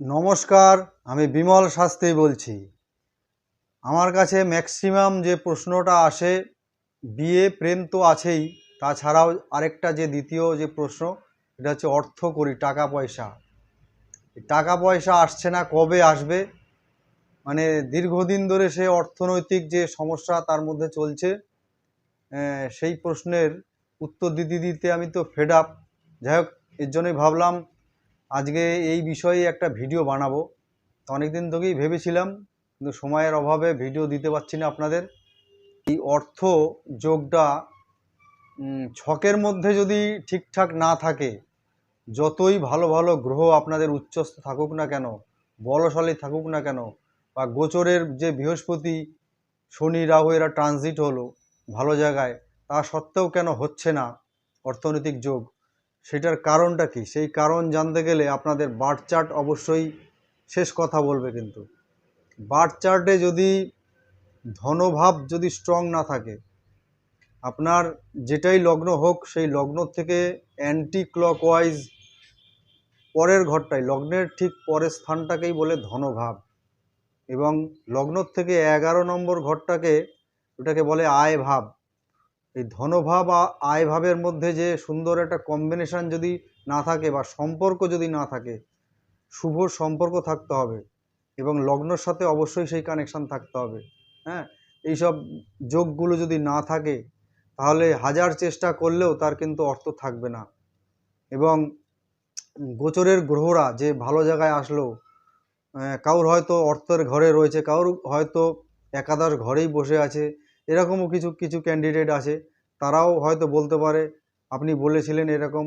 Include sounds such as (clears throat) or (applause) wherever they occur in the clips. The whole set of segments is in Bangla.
নমস্কার, আমি বিমল শাস্ত্রী বলছি। আমার কাছে ম্যাক্সিমাম যে প্রশ্নটা আসে, বিয়ে, প্রেম তো আছেই, তাছাড়াও আরেকটা যে দ্বিতীয় যে প্রশ্ন এটা হচ্ছে অর্থ করি, টাকা পয়সা। টাকা পয়সা আসছে না, কবে আসবে? মানে দীর্ঘদিন ধরে সে অর্থনৈতিক যে সমস্যা তার মধ্যে চলছে সেই প্রশ্নের উত্তর দিতে দিতে আমি তো ফেড আপ যাই হোক, এর জন্যই ভাবলাম আজকে এই বিষয়ে একটা ভিডিও বানাবো। তো অনেক দিন থেকেই ভেবেছিলাম, কিন্তু সময়ের অভাবে ভিডিও দিতে পারছি না আপনাদের। এই অর্থ যোগটা ছকের মধ্যে যদি ঠিকঠাক না থাকে, যতই ভালো ভালো গ্রহ আপনাদের উচ্চস্থ থাকুক না কেন, বলশালী থাকুক না কেন, বা গোচরের যে বৃহস্পতি, শনি, রাহু এরা ট্রানজিট হলো ভালো জায়গায়, তা সত্ত্বেও কেন হচ্ছে না অর্থনৈতিক যোগ? সেটার কারণটা কি? সেই কারণ জানতে গেলে আপনাদের বার্থ চার্ট অবশ্যই শেষ কথা বলবে কিন্তু। বার্থ চার্টে যদি ধনভাব যদি স্ট্রং না থাকে, আপনার যেটাই লগ্ন হোক, সেই লগ্ন থেকে অ্যান্টি ক্লকওয়াইজ পরের ঘরটাই, লগ্নের ঠিক পরের স্থানটাকেই বলে ধনভাব। এবং লগ্ন থেকে এগারো নম্বর ঘরটাকে, ওটাকে বলে আয় ভাব এই ধনভাব আর আয় ভাবের মধ্যে যে সুন্দর একটা কম্বিনেশান যদি না থাকে বা সম্পর্ক যদি না থাকে, শুভ সম্পর্ক থাকতে হবে এবং লগ্নর সাথে অবশ্যই সেই কানেকশান থাকতে হবে। হ্যাঁ? এইসব যোগগুলো যদি না থাকে, তাহলে হাজার চেষ্টা করলেও তার কিন্তু অর্থ থাকবে না। এবং গোচরের গ্রহরা যে ভালো জায়গায় আসলো কারোর হয়তো অর্থের ঘরে রয়েছে কারোর হয়তো একাদশ ঘরেই বসে আছে এরকমও কিছু কিছু ক্যান্ডিডেট আছে। তারাও হয়তো বলতে পারে, আপনি বলেছিলেন এরকম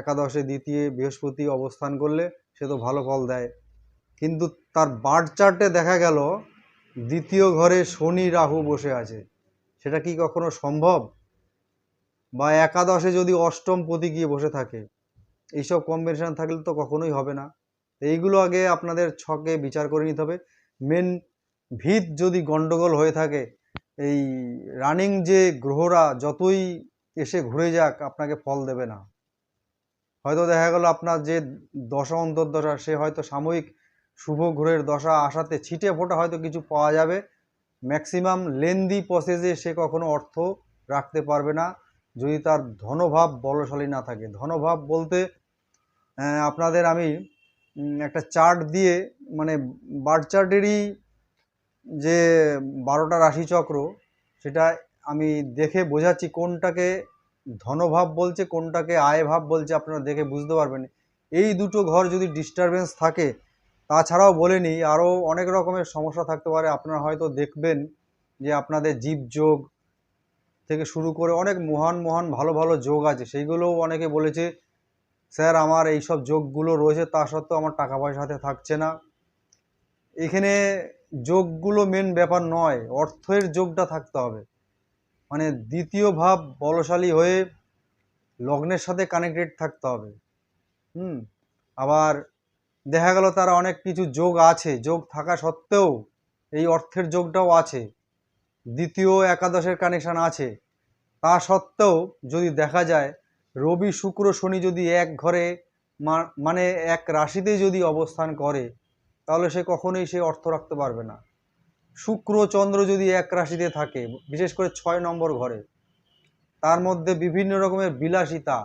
একাদশে দ্বিতীয় বৃহস্পতি অবস্থান করলে সে তো ভালো ফল দেয়। কিন্তু তার বার্থ চার্টে দেখা গেল, দ্বিতীয় ঘরে শনি রাহু বসে আছে। সেটা কি কখনো সম্ভব? বা একাদশে যদি অষ্টম পতি গিয়ে বসে থাকে, এইসব কম্বিনেশন থাকলে তো কখনোই হবে না। এইগুলো আগে আপনাদের ছকে বিচার করে নিতে হবে। মেন ভিত যদি গন্ডগোল হয়ে থাকে এই রানিং যে গ্রহরা যতই এসে ঘুরে যাক, আপনাকে ফল দেবে না। হয়তো দেখা গেল আপনার যে দশা অন্তর্দশা, সে হয়তো সাময়িক শুভ গ্রহের দশা আসাতে ছিটে ফোটা হয়তো কিছু পাওয়া যাবে। ম্যাক্সিমাম লেন্দি প্রসেসে সে কখনো অর্থ রাখতে পারবে না। যদি তার ধনভাব বলশালী না থাকে। ধনভাব বলতে আপনাদের আমি একটা চার্ট দিয়ে মানে বার্থ চার্টেরই যে বারোটা রাশিচক্র, সেটা আমি দেখে বোঝাচ্ছি কোনটাকে ধনভাব বলছে, কোনটাকে আয় ভাব বলছে, আপনারা দেখে বুঝতে পারবেন। এই দুটো ঘর যদি ডিস্টারবেন্স থাকে, তাছাড়াও বলে নিই, আরও অনেক রকমের সমস্যা থাকতে পারে। আপনারা হয়তো দেখবেন যে আপনাদের জীবযোগ থেকে শুরু করে অনেক মহান মহান ভালো ভালো যোগ আছে। সেইগুলোও অনেকে বলেছে, স্যার, আমার এই সব যোগগুলো রয়েছে, তা সত্ত্বেও আমার টাকা পয়সা হাতে থাকছে না। এখানে যোগগুলো মেন ব্যাপার নয়, অর্থের যোগটা থাকতে হবে। মানে দ্বিতীয় ভাব বলশালী হয়ে লগ্নের সাথে কানেক্টেড থাকতে হবে। হুম? আবার দেখা গেল তারা অনেক কিছু যোগ আছে, যোগ থাকা সত্ত্বেও এই অর্থের যোগটাও আছে। দ্বিতীয় একাদশের কানেকশান আছে। তা সত্ত্বেও যদি দেখা যায়, রবি, শুক্র, শনি যদি এক ঘরে মানে এক রাশিতেই যদি অবস্থান করে তাহলে সে কখনোই সে অর্থ রাখতে পারবে না। শুক্র, চন্দ্র যদি এক রাশিতে থাকে, বিশেষ করে ছয় নম্বর ঘরে, তার মধ্যে বিভিন্ন রকমের বিলাসিতা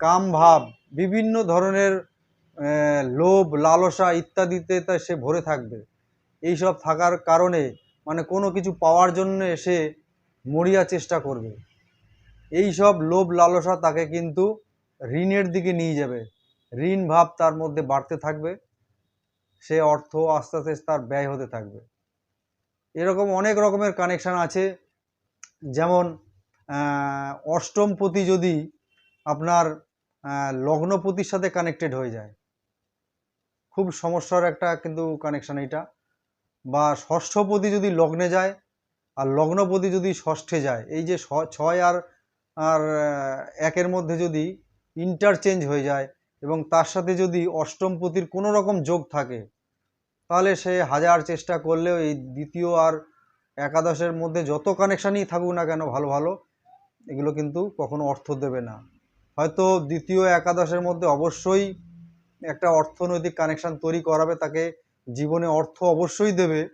কাম ভাব বিভিন্ন ধরনের লোভ, লালসা ইত্যাদিতে তা সে ভরে থাকবে। এইসব থাকার কারণে মানে কোনো কিছু পাওয়ার জন্য সে মরিয়া চেষ্টা করবে। এই সব লোভ, লালসা তাকে কিন্তু ঋণের দিকে নিয়ে যাবে। ঋণ ভাব তার মধ্যে বাড়তে থাকবে। সে অর্থ আস্তে আস্তে তার ব্যয় হতে থাকবে। এরকম অনেক রকমের কানেকশান আছে। যেমন অষ্টমপতি যদি আপনার লগ্নপতির সাথে কানেক্টেড হয়ে যায়, খুব সমস্যার একটা কিন্তু কানেকশান এটা বা ষষ্ঠপতি যদি লগ্নে যায়, আর লগ্নপতি যদি ষষ্ঠে যায়, এই যে ছয় আর আর একের মধ্যে যদি ইন্টারচেঞ্জ হয়ে যায় এবং তার সাথে যদি অষ্টমপতির কোনো রকম যোগ থাকে তাহলে সে হাজার চেষ্টা করলেও এই দ্বিতীয় আর একাদশের মধ্যে যত কানেকশানই থাকুক না কেন ভালো ভালো, এগুলো কিন্তু কখনো অর্থ দেবে না। হয়তো দ্বিতীয় একাদশের মধ্যে অবশ্যই একটা অর্থনৈতিক কানেকশান তৈরি করাবে, তাকে জীবনে অর্থ অবশ্যই দেবে।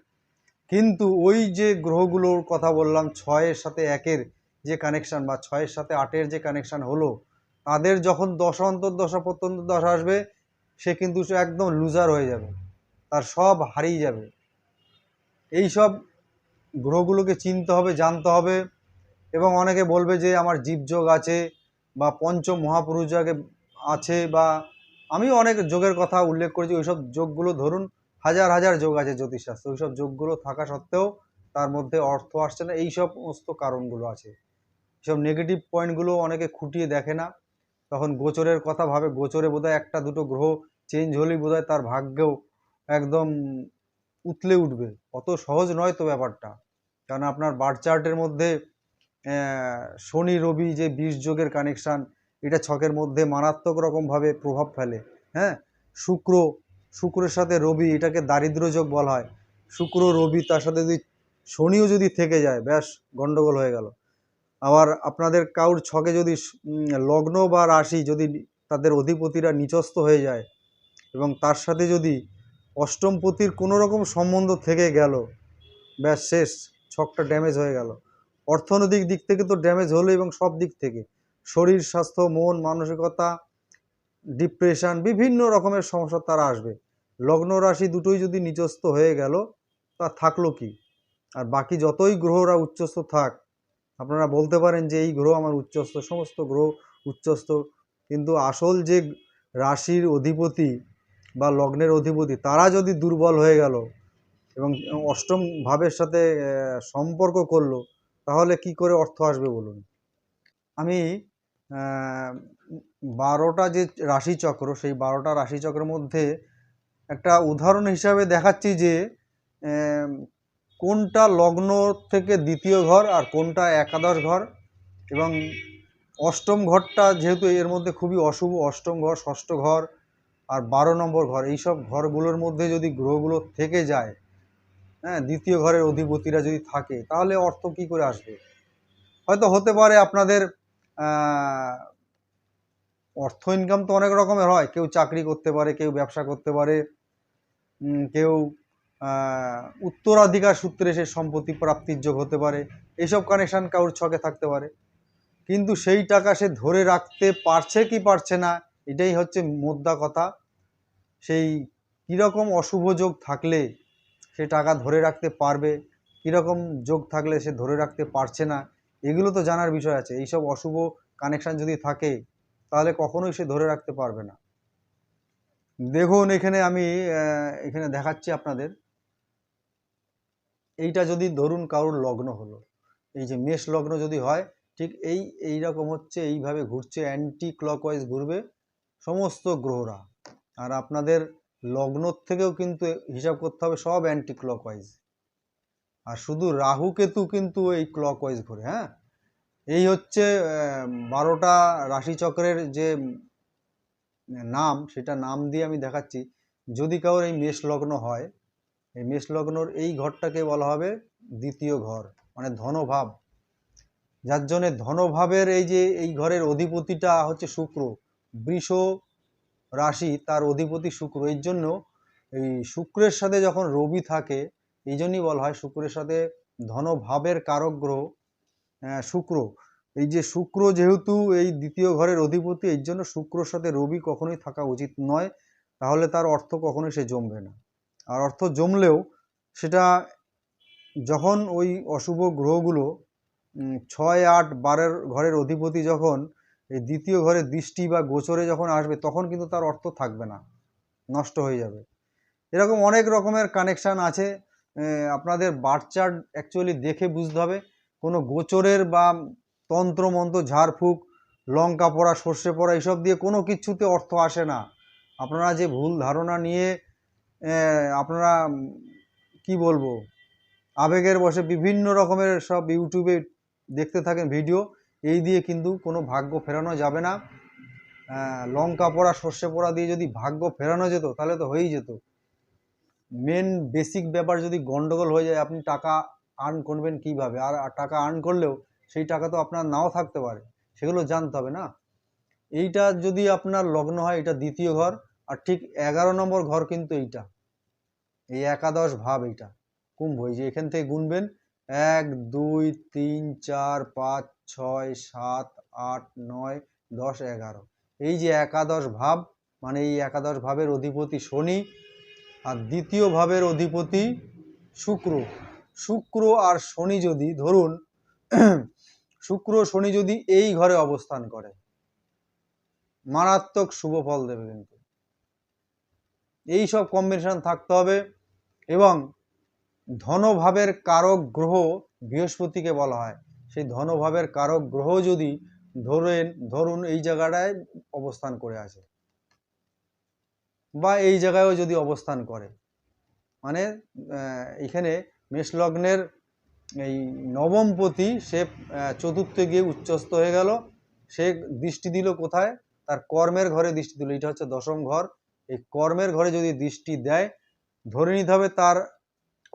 কিন্তু ওই যে গ্রহগুলোর কথা বললাম, ছয়ের সাথে একের যে কানেকশান বা ছয়ের সাথে আটের যে কানেকশান হলো, তাদের যখন দশা অন্তর্দশা প্রত্যন্ত দশা আসবে, সে কিন্তু একদম লুজার হয়ে যাবে। তার সব হারিয়ে যাবে। এই সব গ্রহগুলোকে চিনতে হবে, জানতে হবে এবং অনেকে বলবে যে আমার জীবযোগ আছে বা পঞ্চ মহাপুরুষ যোগে আছে বা আমি অনেক যোগের কথা উল্লেখ করেছি, ওইসব যোগগুলো ধরুন হাজার হাজার যোগ আছে জ্যোতিষশাস্ত্র, ওইসব যোগগুলো থাকা সত্ত্বেও তার মধ্যে অর্থ আসছে না এই সমস্ত কারণগুলো আছে। সব নেগেটিভ পয়েন্টগুলো অনেকে খুঁটিয়ে দেখে না। তখন গোচরের কথা ভাবে, গোচরে বোধহয় একটা দুটো গ্রহ চেঞ্জ হলেই বোধহয় তার ভাগ্যেও একদম উতলে উঠবে। অত সহজ নয় তো ব্যাপারটা। কারণ আপনার বার্থ চার্টের মধ্যে শনি, রবি যে বিষ যোগের কানেকশান এটা ছকের মধ্যে মারাত্মক রকমভাবে প্রভাব ফেলে। হ্যাঁ? শুক্র, শুক্রের সাথে রবি এটাকে দারিদ্র যোগ বলা হয়। শুক্র, রবি তার সাথে যদি শনিও যদি থেকে যায়, ব্যাস গন্ডগোল হয়ে গেল। আবার আপনাদের কাউর ছকে যদি লগ্ন বা রাশি যদি তাদের অধিপতিরা নিচস্থ হয়ে যায় এবং তার সাথে যদি অষ্টমপতির কোনো রকম সম্বন্ধ থেকে গেল। ব্যাস শেষ, ছকটা ড্যামেজ হয়ে গেল। অর্থনৈতিক দিক থেকে তো ড্যামেজ হলো এবং সব দিক থেকে। শরীর, স্বাস্থ্য, মন, মানসিকতা ডিপ্রেশন বিভিন্ন রকমের সমস্যা তারা আসবে। লগ্ন রাশি দুটোই যদি নিচস্থ হয়ে গেল, তা থাকল কি? আর বাকি যতই গ্রহরা উচ্চস্থ থাক, আপনারা বলতে পারেন যে এই গ্রহ আমার উচ্চস্থ, সমস্ত গ্রহ উচ্চস্থ। কিন্তু আসল যে রাশির অধিপতি বা লগ্নের অধিপতি, তারা যদি দুর্বল হয়ে গেল এবং অষ্টম ভাবের সাথে সম্পর্ক করল, তাহলে কি করে অর্থ আসবে বলুন? আমি বারোটা যে রাশিচক্র, সেই বারোটা রাশিচক্রের মধ্যে একটা উদাহরণ হিসাবে দেখাচ্ছি যে কোনটা লগ্ন থেকে দ্বিতীয় ঘর আর কোনটা একাদশ ঘর এবং অষ্টম ঘরটা যেহেতু এর মধ্যে খুবই অশুভ, অষ্টম ঘর, ষষ্ঠ ঘর আর বারো নম্বর ঘর, এইসব ঘরগুলোর মধ্যে যদি গ্রহগুলো থেকে যায় হ্যাঁ দ্বিতীয় ঘরের অধিপতিরা যদি থাকে, তাহলে অর্থ কি করে আসবে? হয়তো হতে পারে আপনাদের অর্থ ইনকাম তো অনেক রকমের হয়। কেউ চাকরি করতে পারে, কেউ ব্যবসা করতে পারে কেউ উত্তরাধিকার সূত্রে সে সম্পত্তি প্রাপ্তির যোগ হতে পারে। এইসব কানেকশন কারোর ছকে থাকতে পারে। কিন্তু সেই টাকা সে ধরে রাখতে পারছে কি পারছে না, এটাই হচ্ছে মোদ্দা কথা। সেই কীরকম অশুভ যোগ থাকলে সে টাকা ধরে রাখতে পারবে? কীরকম যোগ থাকলে সে ধরে রাখতে পারছে না? এগুলো তো জানার বিষয় আছে। এইসব অশুভ কানেকশান যদি থাকে, তাহলে কখনোই সে ধরে রাখতে পারবে না। দেখুন, এখানে আমি এখানে দেখাচ্ছি আপনাদের। এইটা যদি ধরুন কারোর লগ্ন হলো, এই যে মেষ লগ্ন যদি হয়, ঠিক এই এই রকম হচ্ছে, এইভাবে ঘুরছে অ্যান্টি ক্লকওয়াইজ ঘুরবে সমস্ত গ্রহরা। আর আপনাদের লগ্ন থেকেও কিন্তু হিসাব করতে হবে সব অ্যান্টি ক্লকওয়াইজ আর শুধু রাহু কেতু কিন্তু এই ক্লকওয়াইজ ঘুরে হ্যাঁ? এই হচ্ছে বারোটা রাশিচক্রের যে নাম, সেটা নাম দিয়ে আমি দেখাচ্ছি। যদি কারোর এই মেষ লগ্ন হয়, এই মেষ লগ্নর এই ঘরটাকে বলা হবে দ্বিতীয় ঘর মানে ধনভাব। যার জন্যে ধনভাবের এই যে, এই ঘরের অধিপতিটা হচ্ছে শুক্র। বৃষ রাশি তার অধিপতি শুক্র। এর জন্য এই শুক্রের সাথে যখন রবি থাকে, এই জন্যই বলা হয় শুক্রের সাথে ধনভাবের কারক গ্রহ শুক্র। এই যে শুক্র যেহেতু এই দ্বিতীয় ঘরের অধিপতি, এর জন্য শুক্রর সাথে রবি কখনোই থাকা উচিত নয়। তাহলে তার অর্থ কখনোই সে জমবে না। আর অর্থ জমলেও সেটা যখন ওই অশুভ গ্রহগুলো ছয়, আট, বারের ঘরের অধিপতি যখন এই দ্বিতীয় ঘরের দৃষ্টি বা গোচরে যখন আসবে, তখন কিন্তু তার অর্থ থাকবে না। নষ্ট হয়ে যাবে। এরকম অনেক রকমের কানেকশান আছে। আপনাদের বার্থ চার্ট অ্যাকচুয়ালি দেখে বুঝতে হবে। কোনো গোচরের বা তন্ত্র মন্ত্র ঝাড়ফুঁক, লঙ্কা পড়া, সর্ষে পড়া এইসব দিয়ে কোনো কিছুতে অর্থ আসে না। আপনারা যে ভুল ধারণা নিয়ে আপনারা কি বলব, আবেগের বসে বিভিন্ন রকমের সব ইউটিউবে দেখতে থাকেন ভিডিও এই দিয়ে কিন্তু কোনো ভাগ্য ফেরানো যাবে না। লঙ্কা পোড়া, সর্ষে পোড়া দিয়ে যদি ভাগ্য ফেরানো যেত, তাহলে তো হয়েই যেত। মেন বেসিক ব্যাপার যদি গন্ডগোল হয়ে যায়, আপনি টাকা আর্ন করবেন কীভাবে? আর টাকা আর্ন করলেও সেই টাকা তো আপনার নাও থাকতে পারে। সেগুলো জানতে হবে না। এইটা যদি আপনার লগ্ন হয়, এটা দ্বিতীয় ঘর। আর ঠিক এগারো নম্বর ঘর কিন্তু এইটা। এই একাদশ ভাব এইটা। কুম্ভ, এই যে এখান থেকে গুনবেন। এক, দুই, তিন, চার, পাঁচ ছয়, সাত, আট, নয়, দশ, এগারো। এই যে একাদশ ভাব মানে এই একাদশ ভাবের অধিপতি শনি আর দ্বিতীয় ভাবের অধিপতি শুক্র। শুক্র আর শনি যদি, ধরুন, (clears throat) শুক্র শনি যদি এই ঘরে অবস্থান করে, মারাত্মক শুভ ফল দেবে কিন্তু। এই সব কম্বিনেশন থাকতে হবে এবং ধনভাবের কারক গ্রহ বৃহস্পতিকে বলা হয়। সেই ধনভাবের কারক গ্রহ যদি ধরেন, ধরুন এই জায়গাটায় অবস্থান করে আছে বা এই জায়গায়ও যদি অবস্থান করে মানে এখানে মেষলগ্নের এই নবমপতি সে চতুর্থে গিয়ে উচ্চস্থ হয়ে গেল, সে দৃষ্টি দিল কোথায়? তার কর্মের ঘরে দৃষ্টি দিল, এটা হচ্ছে দশম ঘর। এই কর্মের ঘরে যদি দৃষ্টি দেয়, ধরে নিতে হবে তার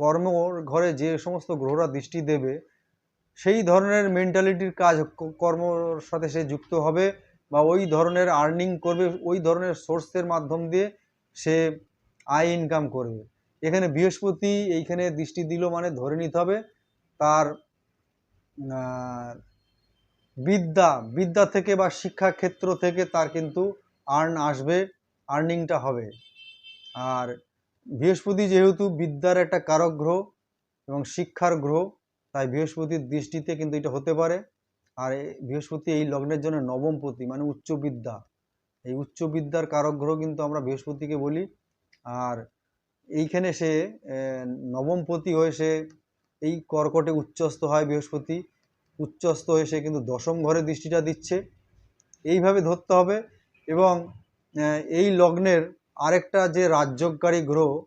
কর্ম ঘরে যে সমস্ত গ্রহরা দৃষ্টি দেবে সেই ধরনের মেন্টালিটির কাজ কর্মর সাথে সে যুক্ত হবে বা ওই ধরনের আর্নিং করবে, ওই ধরনের সোর্সের মাধ্যম দিয়ে সে আয় ইনকাম করবে। এখানে বৃহস্পতি এইখানে দৃষ্টি দিল মানে ধরে নিতে হবে, তার বিদ্যা বিদ্যা থেকে বা শিক্ষা ক্ষেত্র থেকে তার কিন্তু আর্ন আসবে আর্নিংটা হবে। আর বৃহস্পতি যেহেতু বিদ্যার একটা কারক গ্রহ এবং শিক্ষার গ্রহ তাই বৃহস্পতির দৃষ্টিতে কিন্তু এটা হতে পারে। আর বৃহস্পতি এই লগ্নের জন্য নবমপতি মানে উচ্চ বিদ্যা। এই উচ্চ বিদ্যার গ্রহ কিন্তু আমরা বৃহস্পতিকে বলি। আর এইখানে সে আহ, নবমপতি হয়ে সে এই কর্কটে উচ্চস্থ হয় বৃহস্পতি। উচ্চস্থ হয়ে সে কিন্তু দশম ঘরে দৃষ্টিটা দিচ্ছে। এইভাবে ধরতে হবে এবং এই লগ্নের আরেকটা যে রাজ্যকারী গ্রহ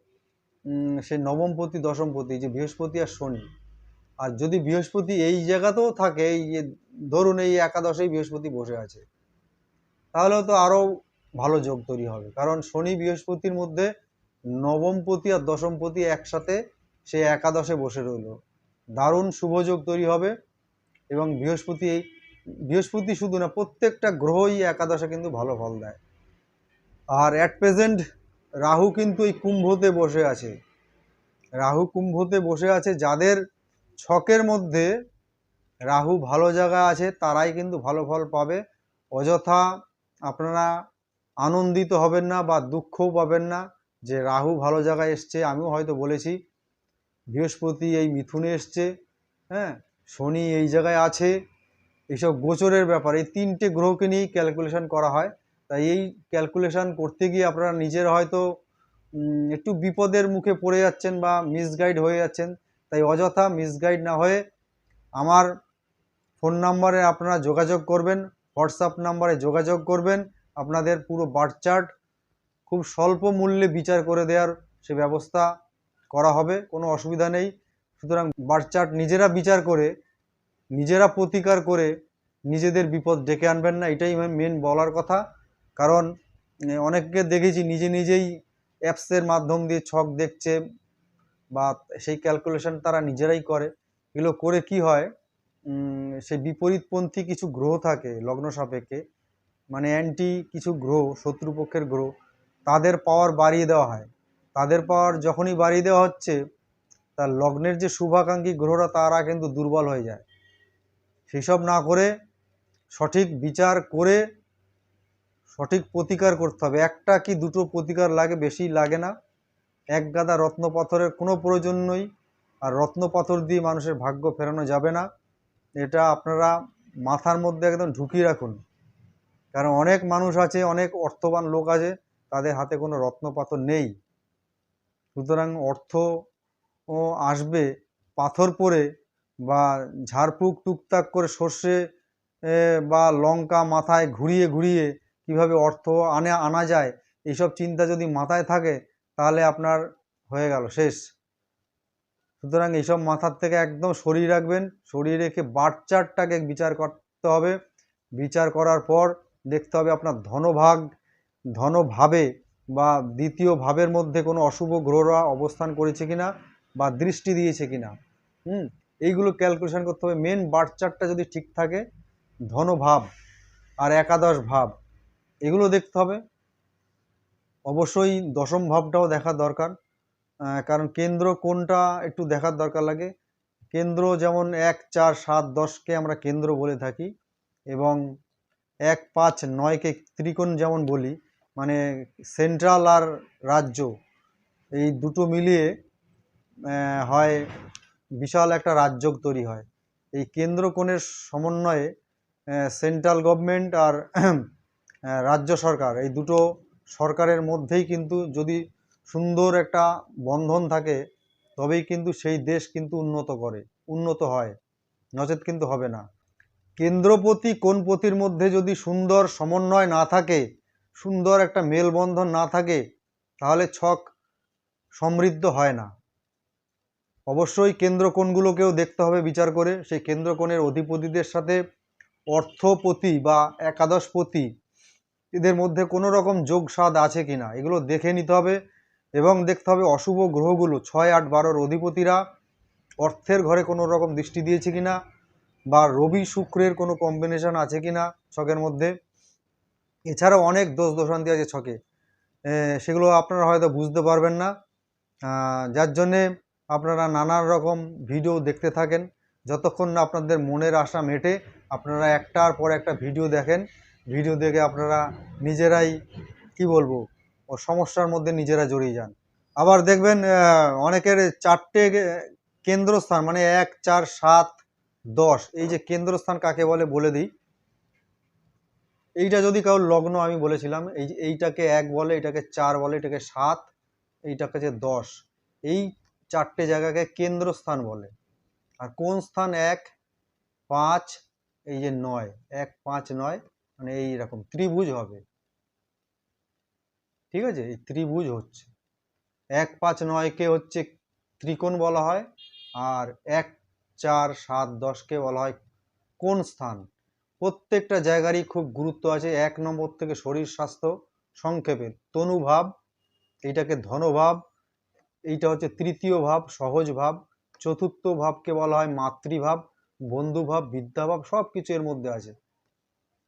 সে নবমপতি দশমপতি যে বৃহস্পতি আর শনি। আর যদি বৃহস্পতি এই জায়গাতেও থাকে, এই যে ধরুন এই একাদশেই বৃহস্পতি বসে আছে তাহলে তো আরও ভালো যোগ তৈরি হবে। কারণ শনি বৃহস্পতির মধ্যে নবমপতি আর দশমপতি একসাথে সে একাদশে বসে রইল। দারুণ শুভযোগ তৈরি হবে এবং বৃহস্পতি এই, বৃহস্পতি শুধু না, প্রত্যেকটা গ্রহই একাদশে কিন্তু ভালো ফল দেয়। আর অ্যাট প্রেজেন্ট রাহু কিন্তু এই কুম্ভতে বসে আছে। রাহু কুম্ভতে বসে আছে যাদের ছকের মধ্যে রাহু ভালো জায়গা আছে, তারাই কিন্তু ভালো ফল পাবে। অযথা আপনারা আনন্দিত হবেন না বা দুঃখও পাবেন না যে রাহু ভালো জায়গায় এসছে। আমিও হয়তো বলেছি, বৃহস্পতি এই মিথুনে এসছে হ্যাঁ? শনি এই জায়গায় আছে। এইসব গোচরের ব্যাপার, এই তিনটে গ্রহকে নিয়েই ক্যালকুলেশন করা হয়। তাই এই ক্যালকুলেশন করতে গিয়ে আপনারা নিজের হয়তো একটু বিপদের মুখে পড়ে যাচ্ছেন বা মিসগাইড হয়ে যাচ্ছেন। তাই অযথা মিসগাইড না হয়ে আমার ফোন নাম্বারে আপনারা যোগাযোগ করবেন হোয়াটসঅ্যাপ নাম্বারে যোগাযোগ করবেন, আপনাদের পুরো বার্থ চার্ট খুব স্বল্প মূল্যে বিচার করে দেওয়ার সে ব্যবস্থা করা হবে, কোনো অসুবিধা নেই। সুতরাং বার্থ চার্ট নিজেরা বিচার করে, নিজেরা প্রতিকার করে নিজেদের বিপদ ডেকে আনবেন না, এটাই মেন বলার কথা। কারণ অনেককে দেখেছি নিজে নিজেই অ্যাপসের মাধ্যম দিয়ে ছক দেখছে বা সেই ক্যালকুলেশন তারা নিজেরাই করে, এগুলো করে কি হয়? সেই বিপরীতপন্থী কিছু গ্রহ থাকে লগ্ন সাপেক্ষে মানে অ্যান্টি কিছু গ্রহ, শত্রুপক্ষের গ্রহ, তাদের পাওয়ার বাড়িয়ে দেওয়া হয়। তাদের পাওয়ার যখনই বাড়িয়ে দেওয়া হচ্ছে তার লগ্নের যে শুভাকাঙ্ক্ষী গ্রহরা তারা কিন্তু দুর্বল হয়ে যায়। সেসব না করে সঠিক বিচার করে সঠিক প্রতিকার করতে হবে। একটা কি দুটো প্রতিকার লাগে বেশি লাগে না। এক গাদা রত্ন পাথরের কোনো প্রয়োজন নেই। আর রত্ন পাথর দিয়ে মানুষের ভাগ্য ফেরানো যাবে না। এটা আপনারা মাথার মধ্যে একদম ঢুকিয়ে রাখুন। কারণ অনেক মানুষ আছে, অনেক অর্থবান লোক আছে, তাদের হাতে কোনো রত্ন পাথর নেই। সুতরাং অর্থ ও আসবে পাথর পরে বা ঝাড়ফুঁক, টুকটাক করে সর্ষে বা লঙ্কা মাথায় ঘুরিয়ে ঘুরিয়ে কীভাবে অর্থ আনে, আনা যায় এইসব চিন্তা যদি মাথায় থাকে তাহলে আপনার হয়ে গেল, শেষ। সুতরাং এইসব মাথার থেকে একদম সরিয়ে রাখবেন, সরিয়ে রেখে বার্থ চার্টটাকে বিচার করতে হবে। বিচার করার পর দেখতে হবে আপনার ধনভাগ, ধনভাবে বা দ্বিতীয় ভাবের মধ্যে কোনো অশুভ গ্রহরা অবস্থান করেছে কিনা বা দৃষ্টি দিয়েছে কিনা। হুম, এইগুলো ক্যালকুলেশন করতে হবে। মেন বার্থ চার্টটা যদি ঠিক থাকে, ধনভাব আর একাদশ ভাব, এগুলো দেখতে হবে। অবশ্যই দশম ভাবটাও দেখা দরকার। কারণ কেন্দ্র কোনটা একটু দেখার দরকার লাগে। কেন্দ্র যেমন এক, চার, সাত, দশকে আমরা কেন্দ্র বলে থাকি এবং এক, পাঁচ, নয়কে ত্রিকোণ যেমন বলি মানে সেন্ট্রাল আর রাজ্য, এই দুটো মিলিয়ে হয় বিশাল একটা রাজ্য তৈরি হয়। এই কেন্দ্র কোণের সমন্বয়ে সেন্ট্রাল গভর্নমেন্ট আর রাজ্য সরকার, এই দুটো সরকারের মধ্যেই কিন্তু যদি সুন্দর একটা বন্ধন থাকে, তবেই কিন্তু সেই দেশ কিন্তু উন্নত করে, উন্নত হয়। নচেত কিন্তু হবে না। কেন্দ্রপতি কোন পতির মধ্যে যদি সুন্দর সমন্বয় না থাকে, সুন্দর একটা মেলবন্ধন না থাকে, তাহলে ছক সমৃদ্ধ হয় না। অবশ্যই কেন্দ্র কোণগুলোকেও দেখতে হবে বিচার করে। সেই কেন্দ্র কোণের অধিপতিদের সাথে অর্থপতি বা একাদশপতি এদের মধ্যে কোনো রকম যোগ স্বাদ আছে কি না এগুলো দেখে নিতে হবে এবং দেখতে হবে অশুভ গ্রহগুলো, ছয় আট বারোর অধিপতিরা অর্থের ঘরে কোনো রকম দৃষ্টি দিয়েছে কি না বা রবি শুক্রের কোনো কম্বিনেশন আছে কি না ছকের মধ্যে। এছাড়াও অনেক দোষ দোষান্তি আছে ছকে। সেগুলো আপনারা হয়তো বুঝতে পারবেন না। যার জন্যে আপনারা নানান রকম ভিডিও দেখতে থাকেন। যতক্ষণ না আপনাদের মনের আশা মেটে আপনারা একটার পর একটা ভিডিও দেখেন। ভিডিও দেখে আপনারা নিজেরাই, কি বলব, ও সমস্যার মধ্যে নিজেরা জড়িয়ে যান। আবার দেখবেন অনেকের চারটে কেন্দ্রস্থান মানে এক, চার, সাত, দশ, এই যে কেন্দ্রস্থান কাকে বলে বলে দিই। এইটা যদি কারোর লগ্ন, আমি বলেছিলাম, এই এইটাকে এক বলে, এটাকে চার বলে, এটাকে সাত, এইটাকে যে দশ, এই চারটে জায়গাকে কেন্দ্রস্থান বলে। আর কোন স্থান এক, পাঁচ, এই যে নয়, এক, পাঁচ, নয় মানে এই রকম ত্রিভুজ হবে। ঠিক আছে? এই ত্রিভুজ হচ্ছে। এক পাঁচ নয়কে হচ্ছে ত্রিকোণ বলা হয় আর এক চার সাত দশকে বলা হয় কোন স্থান। প্রত্যেকটা জায়গারই খুব গুরুত্ব আছে। এক নম্বর থেকে শরীর স্বাস্থ্য সংক্ষেপে। তনুভাব এইটাকে ধনভাব, এইটা হচ্ছে তৃতীয় ভাব, সহজ ভাব। চতুর্থ ভাবকে বলা হয় মাতৃভাব, বন্ধুভাব, বিদ্যাভাব সব কিছু এর মধ্যে আছে।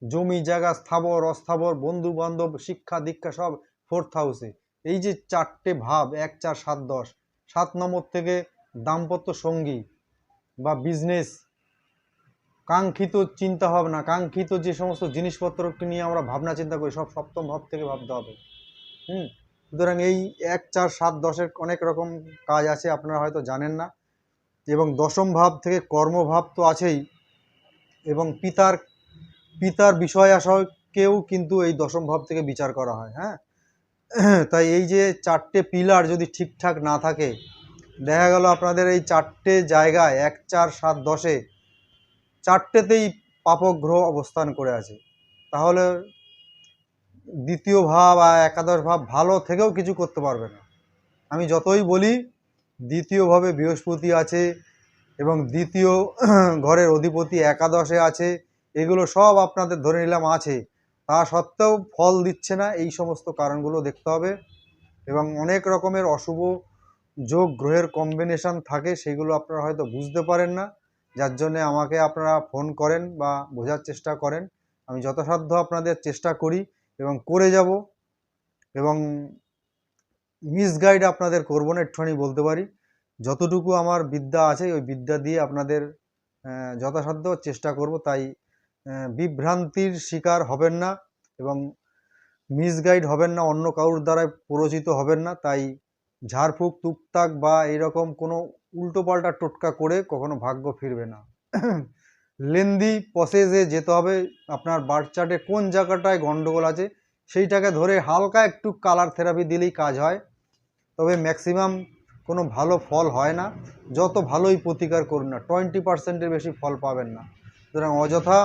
জমি, জায়গা, স্থাবর, অস্থাবর বন্ধু বান্ধব শিক্ষা, দীক্ষা সব ফোর্থ হাউসে এই যে চারটে ভাব, এক, চার, সাত, দশ, সাত নম্বর থেকে দাম্পত্য সঙ্গী বা বিজনেস কাঙ্ক্ষিত চিন্তা ভাবনা কাঙ্ক্ষিত যে সমস্ত জিনিসপত্রকে নিয়ে আমরা ভাবনা চিন্তা করি, সব সপ্তম ভাব থেকে ভাবতে হবে। হুম? সুতরাং এই এক, চার, সাত, দশের অনেক রকম কাজ আছে, আপনারা হয়তো জানেন না। এবং দশম ভাব থেকে কর্মভাব তো আছেই। এবং পিতার পিতার বিষয় আশয়কেও কিন্তু এই দশম ভাব থেকে বিচার করা হয় হ্যাঁ? তাই এই যে চারটে পিলার যদি ঠিকঠাক না থাকে, দেখা গেল আপনাদের এই চারটে জায়গায় এক, চার, সাত, দশে চারটেতেই পাপগ্রহ অবস্থান করে আছে। তাহলে দ্বিতীয় ভাব আর একাদশ ভাব ভালো থেকেও কিছু করতে পারবে না। আমি যতই বলি দ্বিতীয়ভাবে বৃহস্পতি আছে এবং দ্বিতীয় ঘরের অধিপতি একাদশে আছে। এগুলো সব আপনাদের ধরে নিলাম আছে। তা সত্ত্বেও ফল দিচ্ছে না, এই সমস্ত কারণগুলো দেখতে হবে। এবং অনেক রকমের অশুভ যোগ গ্রহের কম্বিনেশন থাকে, সেগুলো আপনারা হয়তো বুঝতে পারেন না। যার জন্যে আমাকে আপনারা ফোন করেন বা বোঝার চেষ্টা করেন। আমি যথাসাধ্য আপনাদের চেষ্টা করি এবং করে যাব। এবং মিসগাইড আপনাদের করব না, একটুখানি বলতে পারি। যতটুকু আমার বিদ্যা আছে, ওই বিদ্যা দিয়ে আপনাদের যথাসাধ্য চেষ্টা করব, তাই বিভ্রান্তির শিকার হবেন না এবং মিসগাইড হবেন না, অন্য কারোর দ্বারায় প্ররোচিত হবেন না। তাই ঝাড়ফুঁক টুকটাক বা এরকম কোনো উল্টোপাল্টা টোটকা করে কখনো ভাগ্য ফিরবে না। লেন্দি প্রসেসে যেতে হবে। আপনার বার্থ চার্টে কোন জায়গাটায় গন্ডগোল আছে সেইটাকে ধরে হালকা একটু কালার থেরাপি দিলেই কাজ হয়। তবে ম্যাক্সিমাম কোনো ভালো ফল হয় না। যত ভালোই প্রতিকার করুন না টোয়েন্টি পার্সেন্টের বেশি ফল পাবেন না। সুতরাং অযথা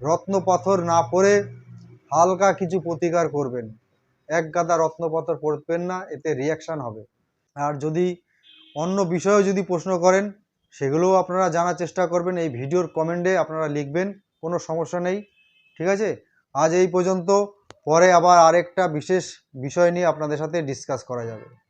রত্ন পাথর না পরে হালকা কিছু প্রতিকার করবেন। এক গাদা রত্ন পাথর পড়বেন না, এতে রিয়াকশান হবে। আর যদি অন্য বিষয়েও যদি প্রশ্ন করেন, সেগুলোও আপনারা জানার চেষ্টা করবেন। এই ভিডিওর কমেন্টে আপনারা লিখবেন, কোনো সমস্যা নেই। ঠিক আছে? আজ এই পর্যন্ত। পরে আবার আরেকটা বিশেষ বিষয় নিয়ে আপনাদের সাথে ডিসকাস করা যাবে।